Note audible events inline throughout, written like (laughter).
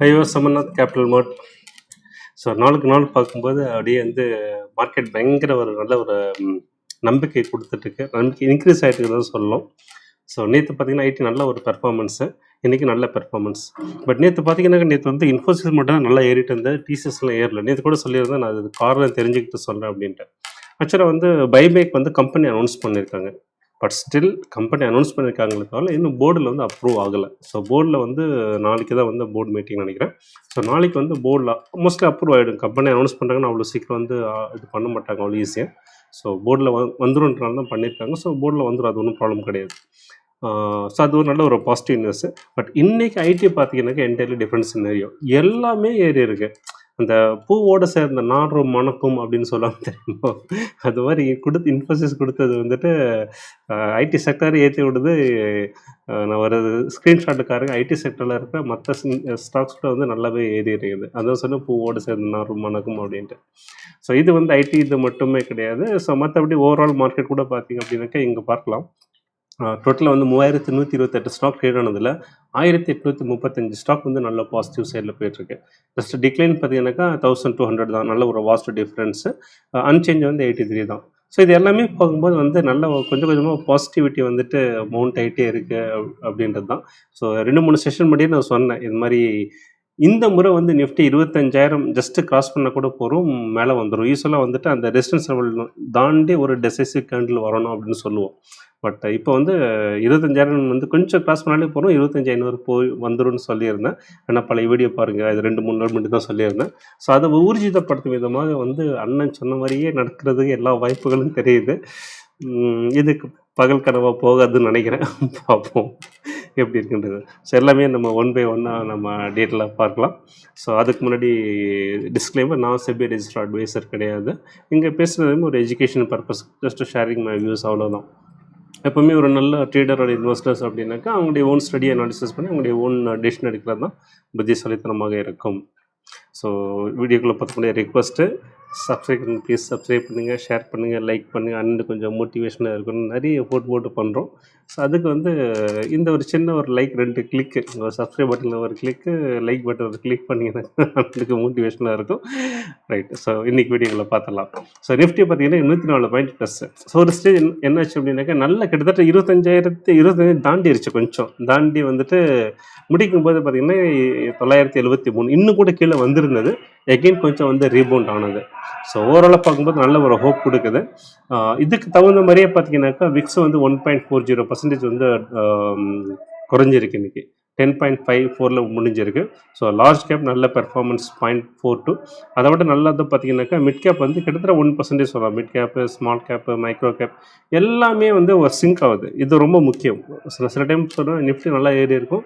ஐயோ சமர்நாத் கேபிட்டல் மார்ட். ஸோ நாளுக்கு நாள் பார்க்கும்போது அப்படியே வந்து மார்க்கெட் பயங்கர ஒரு நல்ல ஒரு நம்பிக்கை கொடுத்துட்ருக்கு நம்பிக்கை இன்க்ரீஸ் ஆகிட்டு தான் சொல்லலாம் ஸோ நேற்று பார்த்தீங்கன்னா ஐடி நல்ல ஒரு பெர்ஃபார்மன்ஸு இன்றைக்கி நல்ல பெர்ஃபார்மன்ஸ் பட் நேற்று பார்த்தீங்கன்னா நேற்று வந்து இன்ஃபோசிஸ் மட்டும் தான் நல்லா ஏறிட்டு இருந்தேன் டிசிஎஸ்லாம் ஏறல. நேற்று கூட சொல்லியிருந்தேன். நான் அது காரணம் தெரிஞ்சுக்கிட்டு சொல்கிறேன் அப்படின்ட்டு. ஆக்சுவலாக வந்து பைபேக் வந்து கம்பெனி அனௌன்ஸ் பண்ணியிருக்காங்க. பட் ஸ்டில் கம்பெனி அனௌன்ஸ் பண்ணியிருக்காங்களே தவிர இன்னும் போர்டில் வந்து அப்ரூவ் ஆகலை. ஸோ போர்டில் வந்து நாளைக்கு தான் வந்து போர்டு மீட்டிங் நினைக்கிறேன். ஸோ நாளைக்கு வந்து போர்டில் மோஸ்ட்லி அப்ரூவ் ஆகிடும் கம்பெனி அனௌன்ஸ் பண்ணுறாங்கன்னா அவ்வளோ சீக்கிரம் வந்து இது பண்ண மாட்டாங்க அவ்வளோ ஈஸியாக ஸோ போர்டில் வ வந்துருன்றனால தான் பண்ணியிருக்காங்க ஸோ போர்டில் வந்துடும் அது ஒன்றும் ப்ராப்ளம் கிடையாது. ஸோ அது ஒரு நல்ல ஒரு பாசிட்டிவ் நியூஸ் பட் இன்றைக்கி ஐடி பார்த்தீங்கன்னாக்கா என்டையர்லி டிஃப்ரெண்ட் சினரியோ எல்லாமே ஏறி இருக்குது அந்த பூவோடு சேர்ந்த நாடும் மணக்கும் அப்படின்னு சொல்லாமல் தெரியுமோ? அது மாதிரி கொடுத்து இன்ஃபோசிஸ் கொடுத்தது வந்துட்டு ஐடி செக்டர் ஏற்றி விடுது. நான் ஒரு ஸ்க்ரீன்ஷாட்டுக்காரங்க ஐடி செக்டரில் இருக்கிற மற்ற ஸ்டாக்ஸ் கூட வந்து நல்லாவே ஏறி இருக்குது. அதான் சொன்னால் பூவோடு சேர்ந்த நாடும் மணக்கும் அப்படின்ட்டு. ஸோ இது வந்து ஐடி இது மட்டுமே கிடையாது. ஸோ மற்றபடி ஓவரால் மார்க்கெட் கூட பார்த்தீங்க அப்படின்னாக்கா இங்கே பார்க்கலாம். டோட்டலாக வந்து மூவாயிரத்தி நூற்றி இருபத்தெட்டு ஸ்டாக் ட்ரேட் ஆனதில் ஆயிரத்தி எட்நூற்றி முப்பத்தஞ்சு ஸ்டாக் வந்து நல்ல பாசிட்டிவ் சைடில் போயிட்டுருக்கு. ஜஸ்ட் டிக்ளைன் பார்த்தீங்கன்னாக்கா தௌசண்ட் டூ ஹண்ட்ரட் தான். நல்ல ஒரு வாஸ்ட் டிஃப்ரென்ஸு அன்சேஞ்ச் வந்து எயிட்டி த்ரீ தான். ஸோ இது எல்லாமே பார்க்கும்போது வந்து நல்ல கொஞ்சம் கொஞ்சமாக பாசிட்டிவிட்டி வந்துட்டு மவுண்ட் ஆகிட்டே இருக்குது அப்படின்றது தான். ஸோ ரெண்டு மூணு செஷன் முன்னாடியே நான் சொன்னேன். இது மாதிரி இந்த முறை வந்து நிஃப்டி இருபத்தஞ்சாயிரம் ஜஸ்ட்டு கிராஸ் பண்ண கூட போகிறோம் மேலே வந்துடும் யூஸ்வலாக வந்துட்டு அந்த ரெசிடன்ஸ் லெவல் தாண்டி ஒரு டெசைசிவ் கேண்டில் வரணும் அப்படின்னு சொல்லுவோம். பட் இப்போ வந்து இருபத்தஞ்சாயிரம் வந்து கொஞ்சம் கிராஸ் பண்ணாலே போகிறோம் இருபத்தஞ்சி ஐநூறு போய் வந்துடும் சொல்லியிருந்தேன். ஆனால் பழைய வீடியோ பாருங்கள் அது ரெண்டு மூணு நாள் மட்டும் தான் சொல்லியிருந்தேன். ஸோ அதை ஊர்ஜிதப்படுத்தும் விதமாக வந்து அண்ணன் சொன்ன மாதிரியே நடக்கிறதுக்கு எல்லா வாய்ப்புகளும் தெரியுது. இதுக்கு பகல் கனவாக போகாதுன்னு நினைக்கிறேன். (laughs) பார்ப்போம். எப்படி இருக்குன்றது. ஸோ எல்லாமே நம்ம ஒன் பை ஒன்னாக நம்ம டீட்டெயிலாக பார்க்கலாம். ஸோ அதுக்கு முன்னாடி டிஸ்க்ளைமர் நான் செபி ரெஜிஸ்டர் அட்வைசர் கிடையாது. இங்கே பேசுனதுமே ஒரு education purpose just sharing my views அவ்வளோதான் எப்பவுமே ஒரு நல்ல ட்ரேடரோட இன்வெஸ்டர்ஸ் அப்படின்னாக்கா அவங்களுடைய ஓன் ஸ்டடியை அனாலிசிஸ் பண்ணி அவங்களுடைய ஓன் டெசிஷன் எடுக்கிறது தான் புத்திசாலித்தனமாக இருக்கும். ஸோ வீடியோக்குள்ளே பார்த்துக்கூடிய ரிக்வஸ்ட்டு சப்ஸ்கிரைப் பண்ணுங்க ப்ளீஸ் சப்ஸ்கிரைப் பண்ணுங்கள் ஷேர் பண்ணுங்கள் லைக் பண்ணுங்கள் அண்ட் கொஞ்சம் மோட்டிவேஷனாக இருக்கணும். நிறைய போட்டு போட்டு பண்ணுறோம் ஸோ அதுக்கு வந்து இந்த ஒரு சின்ன ஒரு லைக் ரெண்டு கிளிக்கு சப்ஸ்கிரைப் பட்டனில் ஒரு கிளிக்கு லைக் பட்டன் ஒரு கிளிக் பண்ணிங்கன்னா அதுக்கு மோட்டிவேஷனாக இருக்கும். ரைட் ஸோ இன்றைக்கி வீடியோவில் பார்த்தலாம் ஸோ நிஃப்டி பார்த்தீங்கன்னா நூற்றி நாலு பாயிண்ட் ப்ளஸ் ஸோ ஒரு ஸ்டேஜ் என்னாச்சு அப்படின்னாக்கா நல்ல கிட்டத்தட்ட இருபத்தஞ்சாயிரத்து இருபத்தஞ்சு தாண்டிடுச்சு கொஞ்சம். தாண்டி வந்துட்டு முடிக்கும் போது பார்த்தீங்கன்னா தொள்ளாயிரத்தி எழுபத்தி மூணு. இன்னும் கூட கீழே வந்திருந்தது. எகெயின் கொஞ்சம் வந்து ரீபவுண்ட் ஆனது. ஸோ ஓவராலாக பார்க்கும்போது நல்ல ஒரு ஹோப் கொடுக்குது. இதுக்கு தகுந்த மாதிரியே பார்த்தீங்கன்னாக்கா விக்ஸ் வந்து one point four zero percentage வந்து குறைஞ்சிருக்கு இன்னைக்கு. டென் பாயிண்ட் ஃபைவ் ஃபோரில் முடிஞ்சிருக்கு. ஸோ லார்ஜ் கேப் நல்ல பெர்ஃபார்மன்ஸ் பாயிண்ட் ஃபோர் டூ அதை விட நல்லது பார்த்தீங்கன்னாக்கா மிட் கேப் வந்து கிட்டத்தட்ட ஒன் பர்சன்டேஜ் சொல்லலாம். Mid cap small cap micro cap எல்லாமே வந்து ஒரு சிங்க் ஆகுது. இது ரொம்ப முக்கியம். சில சில டைம் சொன்னால் நிஃப்டி நல்லா ஏறி இருக்கும்.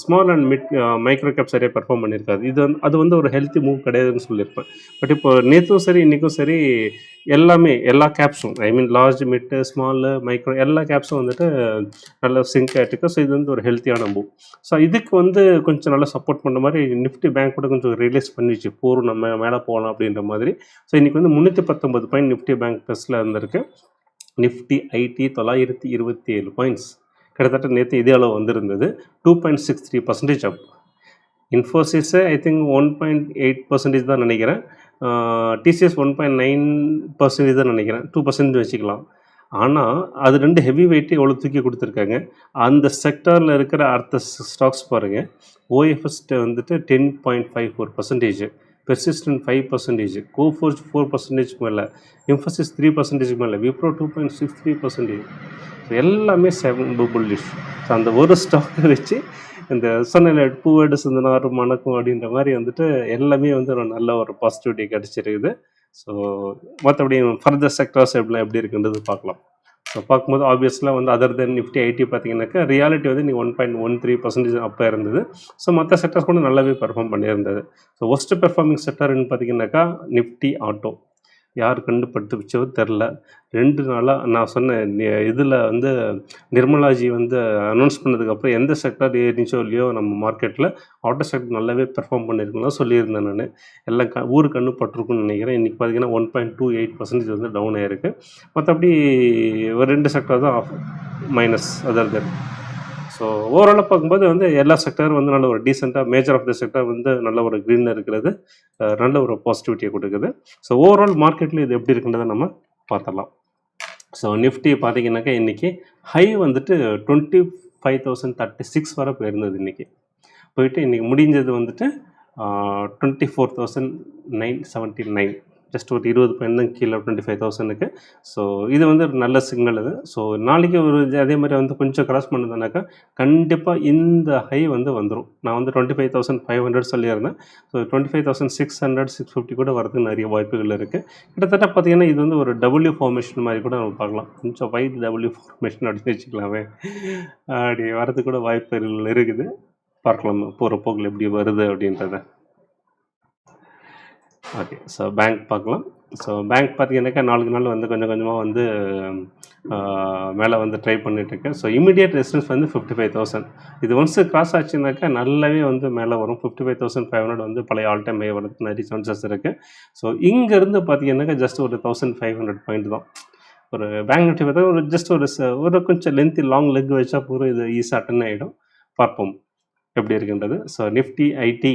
Small and mid micro cap சரியாக பெர்ஃபார்ம் பண்ணியிருக்காது. இது வந்து அது வந்து ஒரு ஹெல்த்தி மூவ் கிடையாதுன்னு சொல்லியிருப்பேன். பட் இப்போ நேற்றும் சரி இன்றைக்கும் சரி எல்லாமே எல்லா கேப்ஸும் I mean large mid small micro எல்லா கேப்ஸும் வந்துட்டு நல்ல சிங்க் ஆகிட்டு ஸோ இது வந்து ஒரு ஹெல்த் ஹெல்த்தியான மூவ் ஸோ இதுக்கு வந்து கொஞ்சம் நல்லா சப்போர்ட் பண்ண மாதிரி நிஃப்டி பேங்க் கூட கொஞ்சம் ரிலீஸ் பண்ணிச்சு. போரும் நம்ம மேலே போகலாம் அப்படின்ற மாதிரி. ஸோ இன்றைக்கி வந்து முந்நூற்றி பத்தொம்பது பாயிண்ட் நிஃப்டி பேங்க் ப்ளஸில் இருந்திருக்கு. நிஃப்டி ஐடி தொள்ளாயிரத்தி இருபத்தி ஏழு பாயிண்ட்ஸ் கிட்டத்தட்ட நேற்று இதே அளவு வந்திருந்தது. Two point six three percentage up Infosys I think one point eight percentage தான் நினைக்கிறேன். TCS one point nine percentage தான் நினைக்கிறேன். டூ பர்சன்ட் வச்சுக்கலாம். ஆனால் அது ரெண்டு ஹெவி வெயிட்டே எவ்வளோ தூக்கி கொடுத்துருக்காங்க. அந்த செக்டாரில் இருக்கிற அடுத்த ஸ்டாக்ஸ் பாருங்கள் ஓஎஃப்எஸ்ட்டு வந்துட்டு ten point five four percentage Persistent five percentage Coforge four percentage மேலே இம்ஃபசிஸ் த்ரீ பர்சன்டேஜ் மேலே Wipro two point six three percentage எல்லாமே செவன் புல்லிஷ் ஸோ அந்த ஒரு ஸ்டாக்கை வச்சு இந்த சொன்ன பூவேடு சிந்தனார் மணக்கும் அப்படின்ற மாதிரி வந்துட்டு எல்லாமே வந்து ஒரு நல்ல ஒரு பாசிட்டிவிட்டி கிடச்சிருக்குது. ஸோ மற்றபடி ஃபர்தர் செக்டர்ஸ் எப்படிலாம் எப்படி இருக்குன்றது பார்க்கலாம். ஸோ பார்க்கும்போது ஆப்வியஸ்லாம் வந்து அதர் தென் நிஃப்டி ஐடி பார்த்தீங்கன்னாக்கா ரியாலிட்டி வந்து நீ one point one three percentage அப்போ இருந்தது. ஸோ மற்ற செக்டர்ஸ் கூட நல்லாவே பெர்ஃபார்ம் பண்ணியிருந்தது. ஸோ ஒஸ்ட் பெர்ஃபார்மிங் செக்டர்னு பார்த்தீங்கன்னாக்கா நிஃப்டி ஆட்டோ யார் கண்டுபிடிச்சோ தெரில. ரெண்டு நாளாக நான் சொன்னேன் இதில் வந்து நிர்மலாஜி வந்து அனௌன்ஸ் பண்ணதுக்கப்புறம் எந்த செக்டர் ஏறிச்சோ இல்லையோ நம்ம மார்க்கெட்டில் ஆட்டோ செக்டர் நல்லாவே பெர்ஃபார்ம் பண்ணியிருக்கலாம் சொல்லியிருந்தேன் நான். எல்லாம் க ஊர் கண்ணு பட்டிருக்குன்னு நினைக்கிறேன். இன்றைக்கி பார்த்தீங்கன்னா one point two eight percentage வந்து டவுன் ஆயிருக்கு. மற்றபடி ஒரு ரெண்டு செக்டர் தான் off minus other than so ஓவராலாக பார்க்கும்போது வந்து எல்லா செக்டரும் வந்து நல்ல ஒரு டீசெண்டாக மேஜர் ஆஃப் த செக்டர் வந்து நல்ல ஒரு க்ரீனில் இருக்கிறது. நல்ல ஒரு பாசிட்டிவிட்டியை கொடுக்குது. ஸோ ஓவரால் மார்க்கெட்டில் இது எப்படி இருக்குன்றதை நம்ம பார்த்துடலாம். ஸோ நிஃப்டி பார்த்தீங்கன்னாக்கா இன்றைக்கி ஹை வந்துட்டு twenty five thousand thirty six வரை போயிருந்தது இன்றைக்கி போயிட்டு இன்றைக்கி முடிஞ்சது வந்துட்டு twenty four thousand nine seventy nine just ஒரு இருபது பாயிண்ட் தான் கீழே டுவெண்ட்டி ஃபைவ் தௌசண்ட்க்கு ஸோ இது வந்து ஒரு நல்ல சிக்னல் இது ஸோ நாளைக்கு ஒரு இது அதே மாதிரி வந்து கொஞ்சம் கிராஸ் பண்ணுதுனாக்கா கண்டிப்பாக இந்த ஹை வந்து வந்துடும் நான் வந்து twenty five thousand five hundred சொல்லியிருந்தேன். So twenty five thousand six hundred six fifty கூட வரதுக்கு நிறைய வாய்ப்புகள் இருக்குது கிட்டத்தட்ட பார்த்தீங்கன்னா இது வந்து ஒரு டபுள்யூ ஃபார்மேஷன் மாதிரி கூட நம்ம பார்க்கலாம். கொஞ்சம் வைட் டபுள்யூ ஃபார்மேஷன் அப்படின்னு வச்சுக்கலாமே. அப்படி வரதுக்கு கூட வாய்ப்புகள் இருக்குது. பார்க்கலாம் போகிற போக்கில் எப்படி வருது அப்படின்றத. ஓகே ஸோ பேங்க் பார்க்கலாம். ஸோ பேங்க் பார்த்தீங்கன்னாக்கா நாளுக்கு நாள் வந்து கொஞ்சம் கொஞ்சமாக வந்து மேலே வந்து ட்ரை பண்ணிகிட்ருக்கேன் ஸோ இமீடியட் ரெசிடன்ஸ் வந்து ஃபிஃப்டி ஃபைவ் தௌசண்ட் இது ஒன்ஸ் கிராஸ் ஆச்சுனாக்கா நல்லாவே வந்து மேலே வரும். Fifty five thousand five hundred வந்து பழைய ஆல் டைம் ஹை வரதுக்கு நிறைய சான்சஸ் இருக்குது ஸோ இங்கேருந்து பார்த்தீங்கன்னாக்கா ஜஸ்ட் ஒரு தௌசண்ட் ஃபைவ் ஹண்ட்ரட் பாயிண்ட் தான். ஒரு பேங்க் நிஃப்டி பார்த்தா ஒரு ஜஸ்ட் ஒரு ஒரு கொஞ்சம் லென்த்தி லாங் லெக் வச்சா போதும். இது ஈஸியாக அட்டன் ஆகிடும் பார்ப்போம். எப்படி இருக்குன்றது? ஸோ நிஃப்டி ஐடி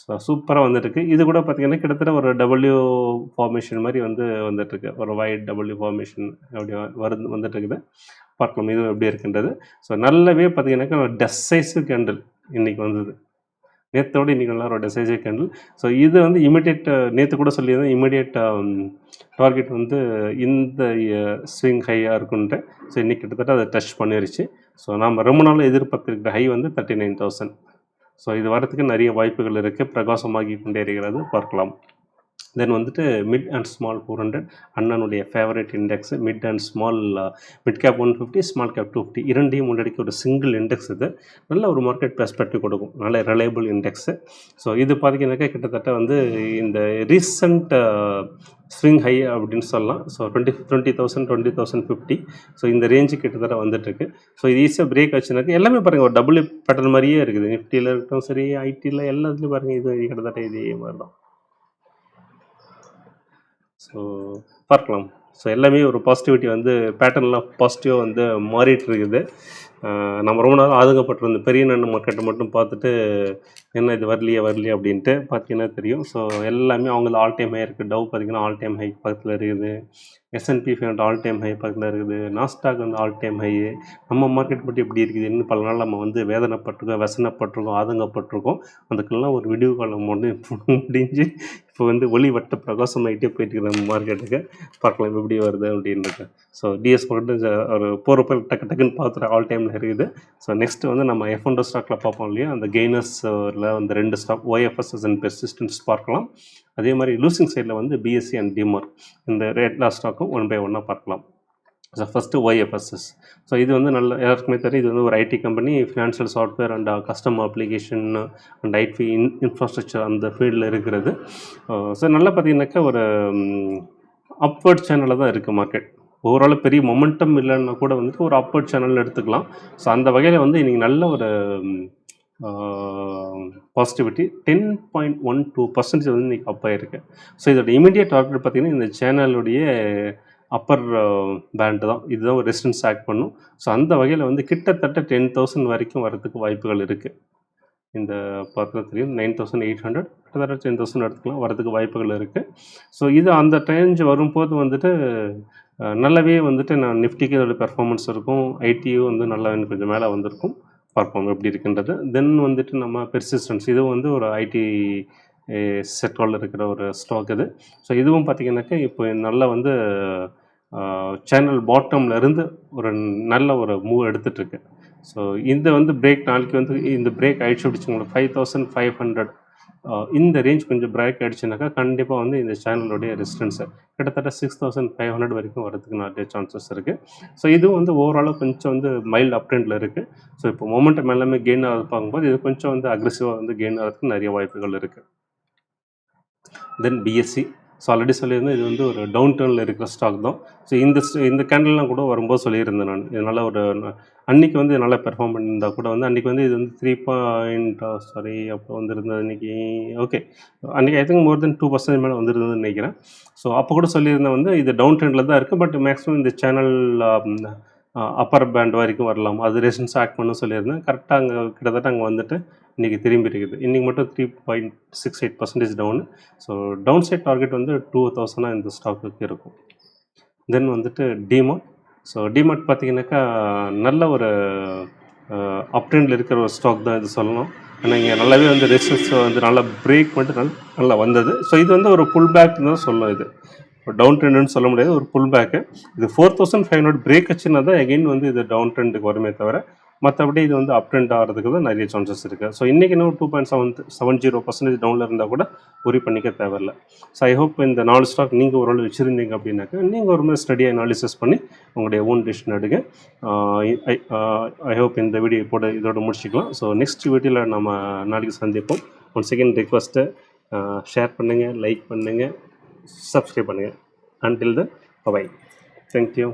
ஸோ சூப்பராக வந்துட்டுருக்கு. இது கூட பார்த்தீங்கன்னா கிட்டத்தட்ட ஒரு டபுள்யூ ஃபார்மேஷன் மாதிரி வந்து வந்துட்டுருக்கு. ஒரு ஒயிட் டபுள்யூ ஃபார்மேஷன் அப்படி வரு வருது வந்துட்டு இருக்குது பார்க்கலாம் இது எப்படி இருக்குன்றது. ஸோ நல்லாவே பார்த்தீங்கன்னாக்கா டெசைசிவ் கேண்டில் இன்றைக்கி வந்தது. நேற்றோடு இன்றைக்கி நல்லா ஒரு டெசைசிவ் கேண்டில் ஸோ இது வந்து இமிடியேட் நேற்று கூட சொல்லியிருந்தேன் இமிடியேட் டார்கெட் um, வந்து இந்த uh, ஸ்விங் ஹையாக இருக்குன்ட்டு. ஸோ இன்றைக்கி கிட்டத்தட்ட அதை டச் பண்ணிருச்சு. ஸோ நாம் ரொம்ப நாள் எதிர்பார்த்துருக்கிற ஹை வந்து தேர்ட்டி நைன் தௌசண்ட் ஸோ இது வரத்துக்கு நிறைய வாய்ப்புகள் இருக்குது பிரகாசமாகி கொண்டே இருக்கிறது. பார்க்கலாம். தென் வந்துட்டு mid and small four hundred அண்ணனுடைய favourite index mid and small mid cap one fifty small cap two fifty இரண்டையும் முன்னாடிக்கு ஒரு சிங்கிள் இண்டெக்ஸ் இது. நல்ல ஒரு மார்க்கெட் பெர்ஸ்பெக்டிவ் கொடுக்கும். நல்ல ரிலையபிள் இண்டெக்ஸு ஸோ இது பார்த்தீங்கன்னாக்கா கிட்டத்தட்ட வந்து இந்த ரீசண்ட் ஸ்விங் ஹை அப்படின்னு சொல்லலாம். So twenty twenty thousand twenty thousand fifty so இந்த ரேஞ்சு கிட்டத்தட்ட வந்துட்டுருக்கு. ஸோ இது ஈஸியாக பிரேக் ஆச்சுனாக்கா எல்லாமே பாருங்கள் ஒரு டபுள் பேட்டர்ன் மாதிரியே இருக்குது. நிஃப்டியில் இருக்கட்டும் சரி ஐடியில் எல்லாத்துலேயும் பாருங்கள் இது கிட்டத்தட்ட இதே மாதிரி தான் ஸோ பார்க்கலாம். ஸோ எல்லாமே ஒரு பாசிட்டிவிட்டி வந்து பேட்டர்ன்லாம் பாசிட்டிவாக வந்து மாறிட்டு இருக்குது. நம்ம ரொம்ப நாள் ஆதங்கப்பட்டிருந்த பெரிய நன்மை மார்க்கெட்டை மட்டும் பார்த்துட்டு என்ன இது வரலையே வரலையே அப்படின்ட்டு பார்த்தீங்கன்னா தெரியும். ஸோ எல்லாமே அவங்கள ஆல் டைம் ஹை இருக்குது டவ் பார்த்தீங்கன்னா ஆல் டைம் ஹை பக்கத்தில் இருக்குது. S and P five all time high பக்கத்தில் இருக்குது. நாஸ்டாக் வந்து ஆல் டைம் ஹை நம்ம மார்க்கெட் பற்றி எப்படி இருக்குது? இன்னும் பல நாள் நம்ம வந்து வேதனைப்பட்டிருக்கோம் வசனப்பட்டிருக்கோம் ஆதங்கப்பட்டிருக்கோம். அதுக்கெல்லாம் ஒரு வீடியோ கால் நம்ம வந்து (laughs) முடிஞ்சு இப்போ வந்து ஒளி வட்ட பிரகாசமாகிட்டே போயிட்டு இருக்கிற நம்ம மார்க்கெட்டுக்கு பார்க்கலாம் எப்படி வருது அப்படின்றது. ஸோ டிஎஸ் மட்டும் ஒரு போகிறப்ப டக்கு டக்குன்னு பார்த்துட்டு ஆல் டைமில் இருக்குது. ஸோ நெக்ஸ்ட் வந்து நம்ம எஃப் ஒன் ஸ்டாக்கில் பார்ப்போம் இல்லையா? அந்த கெய்னர்ஸ் ஒரு uh, சைடில் வந்து ரெண்டு ஸ்டாப் ஒய்எஃப்எஸ்எஸ் அண்ட் பெர்சிஸ்டன்ஸ் பார்க்கலாம். அதே மாதிரி லூசிங் சைடில் வந்து பிஎஸ்சி அண்ட் டிமார்க் இந்த ரேட் லாஸ்ட் ஸ்டாக்கும் ஒன் பை ஒன்னாக பார்க்கலாம். ஸோ ஃபஸ்ட்டு ஒய்எஃப்எஸ்எஸ் ஸோ இது வந்து நல்ல எல்லாருக்குமே தெரியும் இது வந்து ஒரு IT company financial software and custom application and IT in infrastructure அந்த ஃபீல்டில் இருக்கிறது. Uh, ஸோ நல்லா பார்த்தீங்கன்னாக்கா ஒரு அப்வர்ட் சேனலில் தான் இருக்குது மார்க்கெட் ஓவரால் பெரிய மொமெண்டம் இல்லைன்னா கூட வந்துட்டு ஒரு அப்வர்ட் சேனல் எடுத்துக்கலாம். ஸோ அந்த வகையில் வந்து இன்றைக்கி நல்ல ஒரு positivity ten point one two percentage வந்து இன்றைக்கி அப் ஆகிருக்கு ஸோ இதோட இமீடியட் டார்கெட் பார்த்தீங்கன்னா இந்த சேனலுடைய அப்பர் பேண்டு தான். இதுதான் ஒரு ரெசிடன்ஸ் ஆக்ட் பண்ணும். ஸோ அந்த வகையில் வந்து கிட்டத்தட்ட டென் தௌசண்ட் வரைக்கும் வரதுக்கு வாய்ப்புகள் இருக்குது இந்த பார்த்தா தெரியும். நைன் தௌசண்ட் எயிட் ஹண்ட்ரட் கிட்டத்தட்ட டென் தௌசண்ட் எடுத்துக்கலாம். வரதுக்கு வாய்ப்புகள் இருக்குது ஸோ இது அந்த ரேஞ்ச் வரும்போது வந்துட்டு நல்லாவே வந்துட்டு நான் நிஃப்டிக்கு இதோட பெர்ஃபார்மன்ஸ் இருக்கும். ஐடியும் வந்து நல்லா கொஞ்சம் மேலே வந்திருக்கும். பார்ப்போம் எப்படி இருக்குன்றது. தென் வந்துட்டு நம்ம பெர்சிஸ்டன்ஸ் இதுவும் வந்து ஒரு ஐடி செட்டோல் இருக்கிற ஒரு ஸ்டாக் இது. ஸோ இதுவும் பார்த்தீங்கன்னாக்கா இப்போ நல்லா வந்து சேனல் பாட்டம்ல இருந்து ஒரு நல்ல ஒரு மூவ் எடுத்துகிட்ருக்கு ஸோ இந்த வந்து பிரேக் நாளைக்கு வந்து இந்த பிரேக் அழிச்சு பிடிச்சிங்களா ஃபைவ் தௌசண்ட் ஃபைவ் ஹண்ட்ரட் இந்த ரேஞ்ச் கொஞ்சம் பிரேக் ஆகிடுச்சுனாக்கா கண்டிப்பாக வந்து இந்த சேனலுடைய ரெசிஸ்டன்ஸு கிட்டத்தட்ட சிக்ஸ் தௌசண்ட் ஃபைவ் ஹண்ட்ரட் வரைக்கும் வரதுக்கு நிறைய சான்சஸ் இருக்குது ஸோ இதுவும் வந்து ஓவராலாக கொஞ்சம் வந்து மைல்டு அப் ட்ரெண்டில் இருக்குது ஸோ இப்போ மொமெண்டம் எல்லாமே கெயின் ஆகுது பார்க்கும்போது இது கொஞ்சம் வந்து அக்ரெசிவாக வந்து கெயின் ஆகிறதுக்கு நிறைய வாய்ப்புகள் இருக்குது தென் பிஎஸ்சி ஸோ ஆல்ரெடி சொல்லியிருந்தேன் இது வந்து ஒரு டவுன் டர்னில் இருக்கிற ஸ்டாக் தான். ஸோ இந்த இந்த கேண்டல்லாம் கூட வரும்போது சொல்லியிருந்தேன் நான். இதனால் ஒரு அன்றைக்கி வந்து நல்லா பெர்ஃபார்ம் பண்ணியிருந்தால் கூட வந்து அன்றைக்கி வந்து இது வந்து த்ரீ பாயிண்ட் சாரி அப்போ வந்திருந்தது அன்றைக்கி ஓகே அன்றைக்கி I think more then two percent மேலே வந்திருந்ததுன்னு நினைக்கிறேன். ஸோ அப்போ கூட சொல்லியிருந்தேன் வந்து இது டவுன் ட்ரெண்டில் தான் இருக்குது பட் மேக்ஸிமம் இந்த சேனல் அப்பர் பேண்ட் வரைக்கும் வரலாம். அது ரெசன்ஸ் ஆக்ட் பண்ண சொல்லியிருந்தேன். கரெக்டாக அங்கே கிட்டத்தட்ட அங்கே வந்துட்டு இன்றைக்கி திரும்பி இருக்குது. இன்றைக்கி மட்டும் three point six eight percentage down so down side target வந்து டூ தௌசண்டாக இந்த ஸ்டாக்குக்கு இருக்கும். தென் வந்துட்டு டிமார்ட் ஸோ டிமார்ட் பார்த்தீங்கன்னாக்கா நல்ல ஒரு அப்ட்ரெண்டில் இருக்கிற ஒரு ஸ்டாக் தான் இது சொல்லணும். ஆனால் இங்கே நல்லாவே வந்து ரெசிஸ்டன்ஸ் வந்து நல்லா பிரேக் பண்ணிட்டு நல்லா நல்லா வந்தது. ஸோ இது வந்து ஒரு புல் பேக் தான் சொல்லும் இது. டவுன் ட்ரெண்டுன்னு சொல்ல முடியாது ஒரு புல் பேக்கு இது four thousand five hundred break ஆச்சுன்னா தான் எகெயின் வந்து இது டவுன் ட்ரெண்டுக்கு வருமே தவிர மற்றபடி இது வந்து அப் ட்ரெண்ட் ஆகிறதுக்கு தான் நிறைய சான்சஸ் இருக்குது ஸோ இன்றைக்கி இன்னும் two point seven seven zero percentage டவுனில் இருந்தால் கூட உரி பண்ணிக்க தேவையில்ல. ஸோ ஐ ஹோப் இந்த நாலு ஸ்டாக் நீங்கள் ஓரளவு வச்சுருந்தீங்க அப்படின்னாக்கா நீங்கள் ஒரு மாதிரி ஸ்டடியாக அனாலிசிஸ் பண்ணி உங்களுடைய ஓன் டிசிஷன் எடுங்க. Uh, ஐ ஹோப் uh, இந்த வீடியோ போட இதோட முடிச்சுக்கலாம். ஸோ நெக்ஸ்ட் வீடியோவில் நம்ம நாளைக்கு சந்திப்போம். ஒன் செகண்ட் ரிக்வஸ்ட்டு ஷேர் பண்ணுங்கள் லைக் பண்ணுங்கள் சப்ஸ்கிரைப் பண்ணுங்கள் until the bye bye thank you